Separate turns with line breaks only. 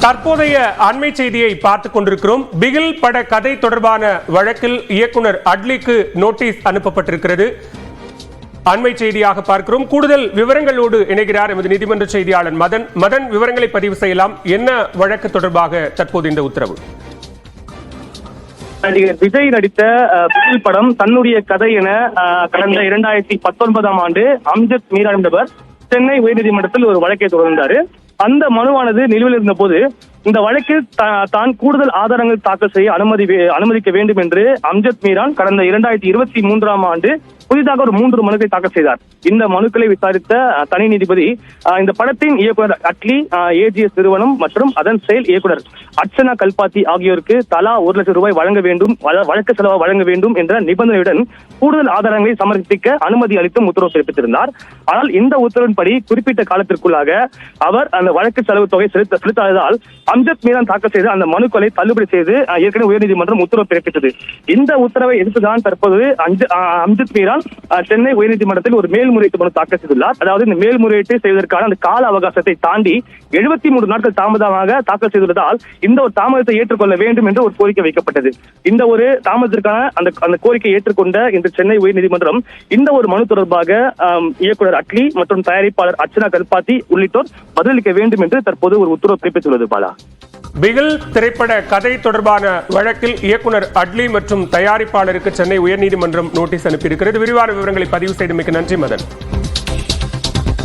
தற்போதைய அண்மை செய்தியை பார்த்துக் கொண்டிருக்கிறோம். பிகில் பட கதை தொடர்பான வழக்கில் இயக்குனர் அட்லிக்கு நோட்டீஸ் அனுப்பப்பட்டிருக்கிறது. அண்மை செய்தியாக பார்க்கிறோம். கூடுதல் விவரங்களோடு இணைகிறார் எமது நீதிமன்ற செய்தியாளர் மதன். மதன் விவரங்களை பதிவு செய்யலாம். என்ன வழக்கு தொடர்பாக தற்போது இந்த உத்தரவு?
நடிகர் விஜய் நடித்த பிகில் படம் தன்னுடைய கதை என கடந்த இரண்டாயிரத்தி பத்தொன்பதாம் ஆண்டு அம்ஜத் மீரா என்பவர் சென்னை உயர்நீதிமன்றத்தில் ஒரு வழக்கை தொடர்ந்தாரு. அந்த மனுவானது நிலுவையில் இருந்த போது இந்த வழக்கில் தான் கூடுதல் ஆதாரங்கள் தாக்கல் செய்ய அனுமதி அனுமதிக்க வேண்டும் என்று அம்ஜத் மீரான் கடந்த இரண்டாயிரத்தி இருபத்தி மூன்றாம் ஆண்டு புதிதாக ஒரு மூன்று மனுக்களை தாக்கல் செய்தார். இந்த மனுக்களை விசாரித்த தனி நீதிபதி இந்த படத்தின் இயக்குனர் அட்லி ஏஜிஎஸ் நிறுவனம் மற்றும் அதன் செயல் இயக்குனர் அர்ச்சனா கல்பாத்தி ஆகியோருக்கு தலா ஒரு லட்சம் ரூபாய் வழங்க வேண்டும் வழக்கு செலவு வழங்க வேண்டும் என்ற நிபந்தனையுடன் கூடுதல் ஆதாரங்களை சமர்ப்பிக்க அனுமதி அளித்தும் உத்தரவு பிறப்பித்திருந்தார். ஆனால் இந்த உத்தரவின்படி குறிப்பிட்ட காலத்திற்குள்ளாக அவர் அந்த வழக்கு செலவு தொகை செலுத்த செலுத்தாததால் அம்ஜத் மீரான் தாக்கல் செய்து அந்த மனுக்களை தள்ளுபடி செய்து ஏற்கனவே உயர்நீதிமன்றம் உத்தரவு பிறப்பித்தது. இந்த உத்தரவை எதிர்த்துதான் தற்போது அஞ்ச- அம்ஜத் மீரான் சென்னை உயர்நீதிமன்றத்தில் ஒரு மேல்முறையீட்டு மனு தாக்கல் செய்துள்ளார். அதாவது இந்த மேல்முறையீட்டு செய்வதற்கான அந்த கால அவகாசத்தை தாண்டி எழுபத்தி மூன்று நாட்கள் தாமதமாக தாக்கல் செய்துள்ளதால் இந்த ஒரு தாமதத்தை ஏற்றுக்கொள்ள வேண்டும் என்று ஒரு கோரிக்கை வைக்கப்பட்டது. இந்த ஒரு தாமதத்திற்கான அந்த அந்த கோரிக்கை ஏற்றுக்கொண்ட இந்த சென்னை உயர்நீதிமன்றம் இந்த ஒரு மனு தொடர்பாக ஆம், இயக்குனர் அட்லி மற்றும் தயாரிப்பாளர் அர்ச்சனா கல்பாத்தி உள்ளிட்டோர் பதிலளிக்க வேண்டும் என்று தற்போது ஒரு உத்தரவு பிறப்பித்துள்ளது பாலா.
பிகில் திரைப்பட கதை தொடர்பான வழக்கில் இயக்குனர் அட்லி மற்றும் தயாரிப்பாளருக்கு சென்னை உயர்நீதிமன்றம் நோட்டீஸ் அனுப்பியிருக்கிறது. விரிவான விவரங்களை பதிவு செய்தமைக்கு நன்றி மதன்.